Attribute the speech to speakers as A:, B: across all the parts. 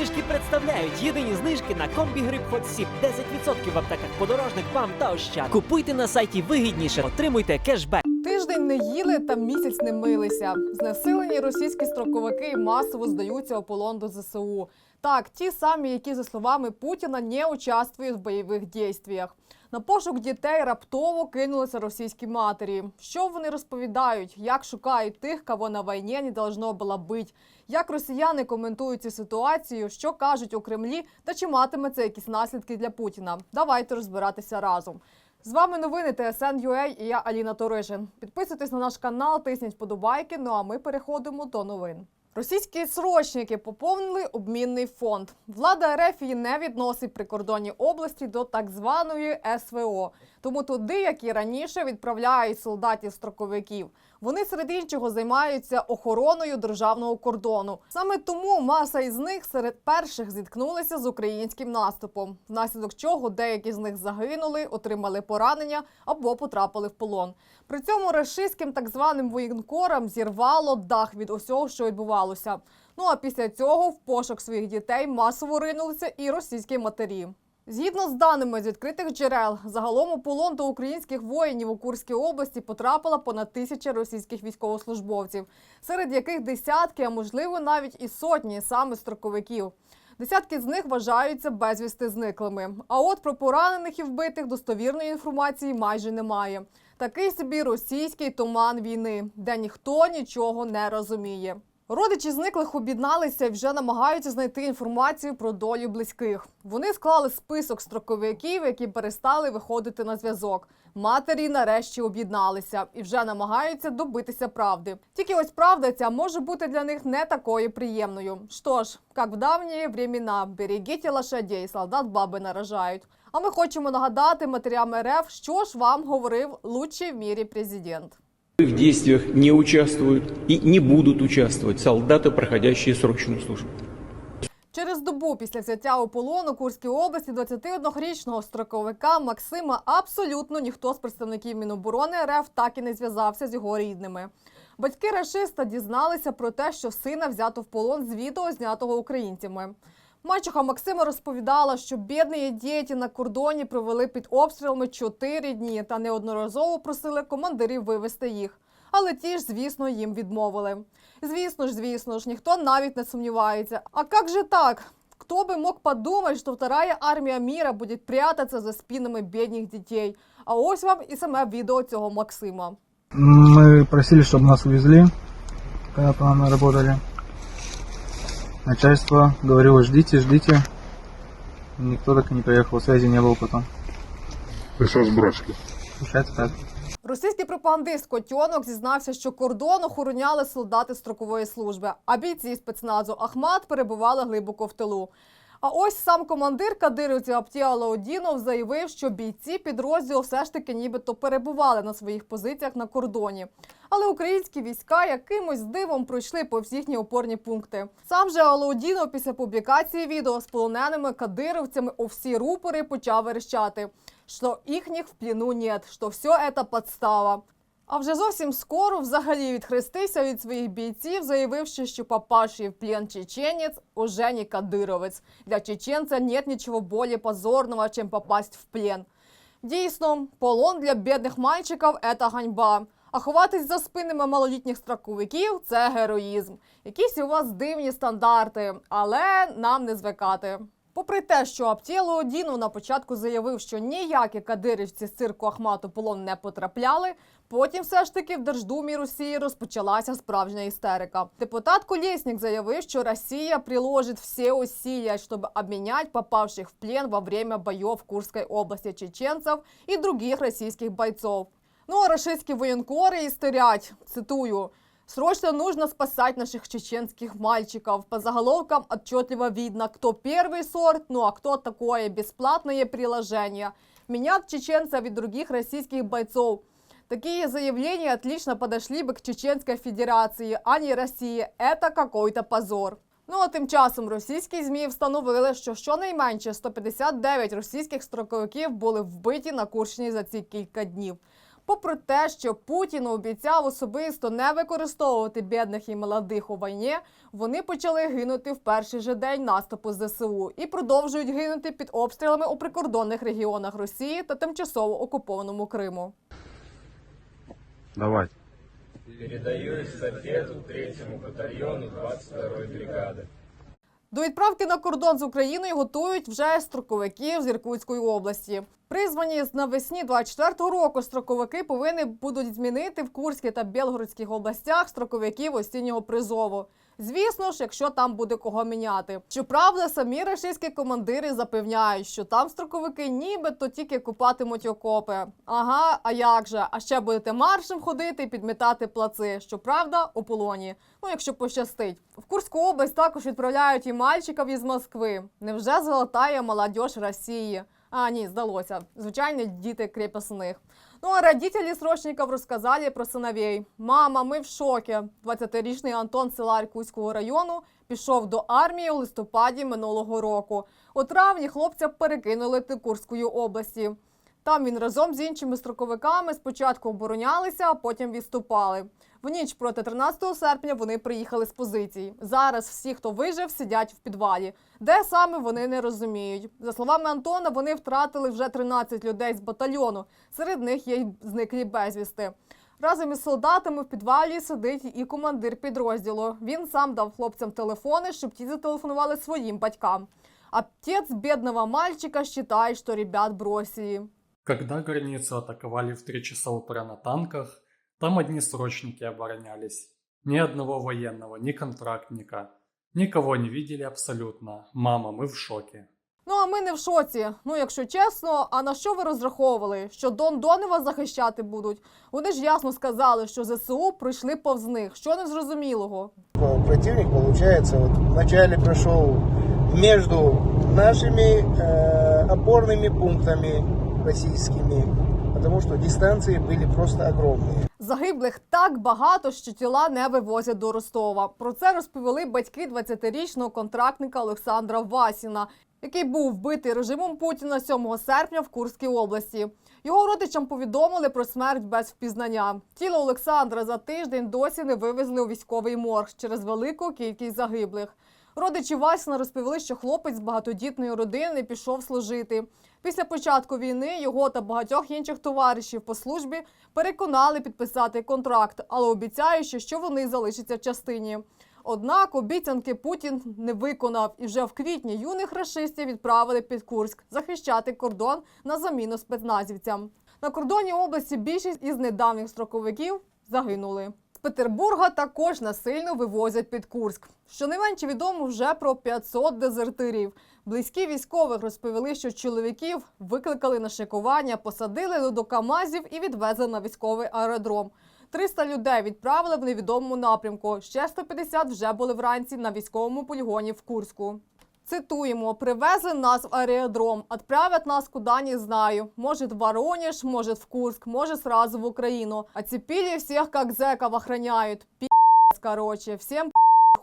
A: знижки представляють єдині знижки на комбі гриб Hot Sip. 10% в аптеках подорожник вам та ощад. Купуйте на сайті вигідніше, отримуйте кешбек.
B: Тиждень не їли та місяць не милися. Знесилені російські строковики масово здаються у до ЗСУ. Так, ті самі, які, за словами Путіна, не участвують в бойових дійствах. На пошук дітей раптово кинулися російські матері. Що вони розповідають, як шукають тих, кого на війні не должно було бути, як росіяни коментують цю ситуацію, що кажуть у Кремлі, та чи матиме це якісь наслідки для Путіна. Давайте розбиратися разом. З вами новини ТСН.UA і я Аліна Торишин. Підписуйтесь на наш канал, тисніть вподобайки. Ну а ми переходимо до новин. Російські срочники поповнили обмінний фонд. Влада РФ не відносить прикордонні області до так званої СВО. Тому туди, як і раніше, відправляють солдатів-строковиків. Вони серед іншого займаються охороною державного кордону. Саме тому маса із них серед перших зіткнулися з українським наступом, внаслідок чого деякі з них загинули, отримали поранення або потрапили в полон. При цьому рашистським так званим воєнкорам зірвало дах від усього, що відбувалося. Ну а після цього в пошук своїх дітей масово ринулися і російські матері. Згідно з даними з відкритих джерел, загалом у полон до українських воїнів у Курській області потрапило понад тисяча російських військовослужбовців, серед яких десятки, а можливо навіть і сотні саме строковиків. Десятки з них вважаються безвісти зниклими. А от про поранених і вбитих достовірної інформації майже немає. Такий собі російський туман війни, де ніхто нічого не розуміє. Родичі зниклих об'єдналися і вже намагаються знайти інформацію про долю близьких. Вони склали список строковиків, які перестали виходити на зв'язок. Матері нарешті об'єдналися і вже намагаються добитися правди. Тільки ось правда ця може бути для них не такою приємною. Що ж, як в давні времена, берегіть лошадей, солдат баби наражають. А ми хочемо нагадати матерям РФ, що ж вам говорив лучший в мірі президент.
C: В действиях не участвуют и не будут участвовать солдаты, проходящие срочную службу.
B: Через добу після взяття у полон у Курській області 21-річного строковика Максима абсолютно ніхто з представників Міноборони РФ так і не зв'язався з його рідними. Батьки рашиста дізналися про те, що сина взято в полон з відео, знятого українцями. Мачуха Максима розповідала, що бідні діти на кордоні провели під обстрілами 4 дні та неодноразово просили командирів вивезти їх. Але ті ж, звісно, їм відмовили. Звісно ж, звісно ж, ніхто навіть не сумнівається. А як же так? Кто бы мог подумать, что вторая армія міра буде прятаться за спинами бідних дітей? А ось вам і саме відео цього Максима.
D: Мы просили, чтобы нас увезли, когда по нам работали. Начальство говорило, ждите, ждите. Никто так и не приехал, связи не было потом.
E: То есть разброски.
D: Получается так.
B: Російський пропагандист Котьонок зізнався, що кордон охороняли солдати строкової служби, а бійці спецназу Ахмат перебували глибоко в тилу. А ось сам командир кадирівців Аптія Лаудінов заявив, що бійці підрозділу все ж таки нібито перебували на своїх позиціях на кордоні. Але українські війська якимось дивом пройшли повз їхні опорні пункти. Сам же Алаудінов після публікації відео з полоненими кадировцями у всі рупори почав верещати, що їхніх в пліну нет, що все це підстава. А вже зовсім скоро взагалі відхрестився від своїх бійців, заявивши, що попавший в плен чеченець уже не кадировець. Для чеченця нет нічого більш позорного, чим попасть в плен. Дійсно, полон для бідних мальчиків – це ганьба. А ховатись за спинами малолітніх строковиків – це героїзм. Якісь у вас дивні стандарти, але нам не звикати. Попри те, що Аптєло Одінов на початку заявив, що ніякі кадирівці з цирку Ахмату полон не потрапляли, потім все ж таки в Держдумі Росії розпочалася справжня істерика. Депутат Колєснік заявив, що Росія приложить всі усилия, щоб обміняти попавших в плен во время боїв в області чеченців і других російських бойців. Ну а рашистські воєнкори істерять, цитую, Срочно нужно спасать наших чеченских мальчиков. По заголовкам отчетливо видно, кто первый сорт, ну а кто такое бесплатное приложение. Менять чеченцев и других российских бойцов. Такие заявления отлично подошли бы к Чеченской Федерации, а не России. Это какой-то позор. Ну а тим часом російські змі встановили, що щонайменше 159 російських строковиків були вбиті на Курщині за ці кілька днів. Попри те, що Путін обіцяв особисто не використовувати бідних і молодих у війні, вони почали гинути в перший же день наступу ЗСУ і продовжують гинути під обстрілами у прикордонних регіонах Росії та тимчасово окупованому Криму.
E: Давай.
F: Передаю эстафету третьему батальону 22-й бригады.
B: До відправки на кордон з Україною готують вже строковиків з Іркутської області. Призвані з навесні 24-го року строковики повинні будуть змінити в Курській та Білгородській областях строковиків осіннього призову. Звісно ж, якщо там буде кого міняти. Щоправда, самі російські командири запевняють, що там строковики нібито тільки купатимуть окопи. Ага, а як же? А ще будете маршем ходити і підмітати плаци. Щоправда, у полоні. Ну, якщо пощастить. В Курську область також відправляють і мальчиків із Москви. Невже золотая молодіж Росії? А, ні, здалося. Звичайно, діти крепосних. Ну, а родители срочников розказали про сыновей. Мама, ми в шокі. 20-річний Антон села Аркуського району пішов до армії у листопаді минулого року. У травні хлопця перекинули Тикурської області. Там він разом з іншими строковиками спочатку оборонялися, а потім відступали. В ніч проти 13 серпня вони приїхали з позицій. Зараз всі, хто вижив, сидять в підвалі. Де саме вони не розуміють. За словами Антона, вони втратили вже 13 людей з батальйону. Серед них є й зниклі безвісти. Разом із солдатами в підвалі сидить і командир підрозділу. Він сам дав хлопцям телефони, щоб ті зателефонували своїм батькам. Отец бедного мальчика считает, что ребят бросили.
G: Когда границу атаковали в 3 часа утра на танках, там одни срочники оборонялись. Ни одного военного, ни контрактника. Никого не видели абсолютно. Мама, мы в шоке.
B: Ну а ми не в шоці. Ну, якщо чесно, а на що ви розраховували? Що Дон Донева захищати будуть? Вони ж ясно сказали, що ЗСУ прийшли повз них. Що незрозумілого?
H: противник, получается, вот вначале прошел между нашими э, опорными пунктами российскими, потому что дистанции были просто огромные.
B: Загиблих так багато, що тіла не вивозять до Ростова. Про це розповіли батьки 20-річного контрактника Олександра Васіна, який був вбитий режимом Путіна 7 серпня в Курській області. Його родичам повідомили про смерть без впізнання. Тіло Олександра за тиждень досі не вивезли у військовий морг через велику кількість загиблих. Родичі Васіна розповіли, що хлопець з багатодітної родини пішов служити. Після початку війни його та багатьох інших товаришів по службі переконали підписати контракт, але обіцяють, що- вони залишаться в частині. Однак обіцянки Путін не виконав, і вже в квітні юних рашистів відправили під Курськ захищати кордон на заміну спецназівцям. На кордоні області більшість із недавніх строковиків загинули. Петербурга також насильно вивозять під Курськ. Щонайменше відомо вже про 500 дезертирів. Близькі військових розповіли, що чоловіків викликали на шикування, посадили до КАМАЗів і відвезли на військовий аеродром. 300 людей відправили в невідомому напрямку. Ще 150 вже були вранці на військовому полігоні в Курську. Цитуємо: привезли нас в аеродром, отправят нас куда не знаю. Может в Воронеж, может в Курск, может сразу в Украину. Оцепили всех как зэков охраняют. Пи***ц, короче, всем п***,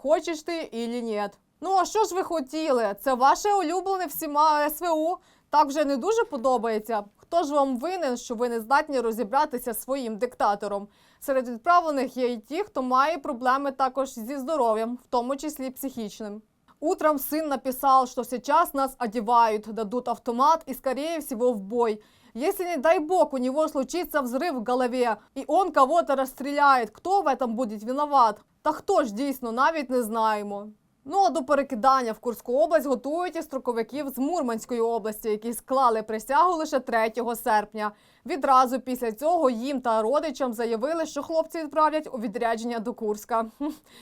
B: хочеш ти или нет. Ну а що ж ви хотіли? Це ваше улюблене всіма СВУ. Так вже не дуже подобається. Хто ж вам винен, що ви не здатні розібратися зі своїм диктатором? Серед відправлених є й ті, хто має проблеми також зі здоров'ям, в тому числі психічним. Утром сын написал, что сейчас нас одевают, дадут автомат и, скорее всего, в бой. Если, не дай бог, у него случится взрыв в голове, и он кого-то расстреляет, кто в этом будет виноват? Та хто ж дійсно, навіть не знаємо. Ну а до перекидання в Курську область готують і строковиків з Мурманської області, які склали присягу лише 3 серпня. Відразу після цього їм та родичам заявили, що хлопці відправлять у відрядження до Курська.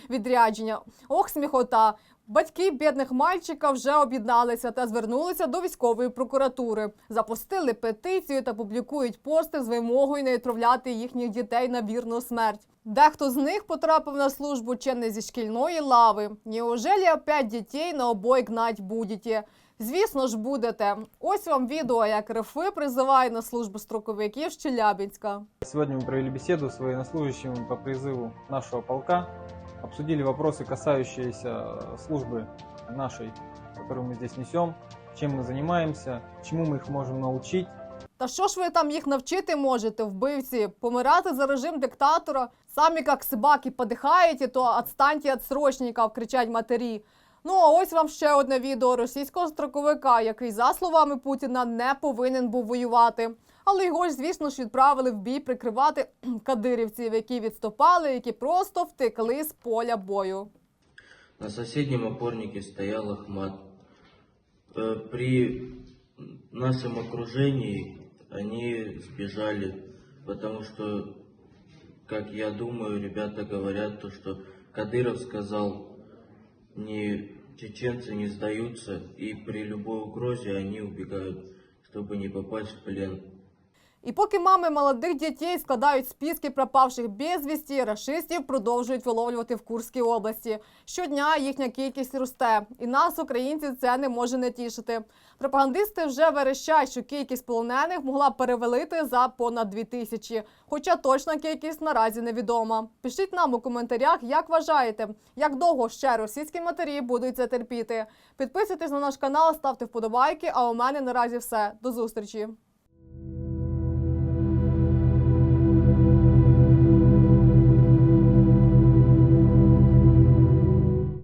B: Відрядження. Ох, сміхота. Батьки бідних мальчика вже об'єдналися та звернулися до військової прокуратури. Запустили петицію та публікують пости з вимогою не відправляти їхніх дітей на вірну смерть. Дехто з них потрапив на службу чи не зі шкільної лави. Неужели опять дітей на обой гнать будете? Звісно ж, будете. Ось вам відео, як РФ призиває на службу строковиків з Челябинська.
D: Сегодня мы провели беседу с военнослужащими по призыву нашего полка, обсудили вопросы, касающиеся э, службы нашей, которую мы здесь несем, чем мы занимаемся, чему мы их можем научить.
B: Та що ж ви там їх навчити можете, вбивці? Помирати за режим диктатора? Самі як собаки подихаєте, то відстаньте від срочників, кричать матері. Ну а ось вам ще одне відео російського строковика, який, за словами Путіна, не повинен був воювати. Але його ж, звісно ж, відправили в бій прикривати кадирівців, які відступали, які просто втекли з поля бою.
I: На соседнем опорнике стоял Ахмат. Э, При нашем окружении они сбежали, потому что, как я думаю, ребята говорят то, что Кадыров сказал, не чеченцы не сдаются, и при любой угрозе они убегают, чтобы не попасть в плен.
B: І поки мами молодих дітей складають списки пропавших безвісті, рашистів продовжують виловлювати в Курській області. Щодня їхня кількість росте, і нас, українців, це не може не тішити. Пропагандисти вже верещать, що кількість полонених могла перевелити за понад дві тисячі, хоча точна кількість наразі невідома. Пишіть нам у коментарях, як вважаєте, як довго ще російські матері будуть це терпіти. Підписуйтесь на наш канал, ставте вподобайки. А у мене наразі все. До зустрічі.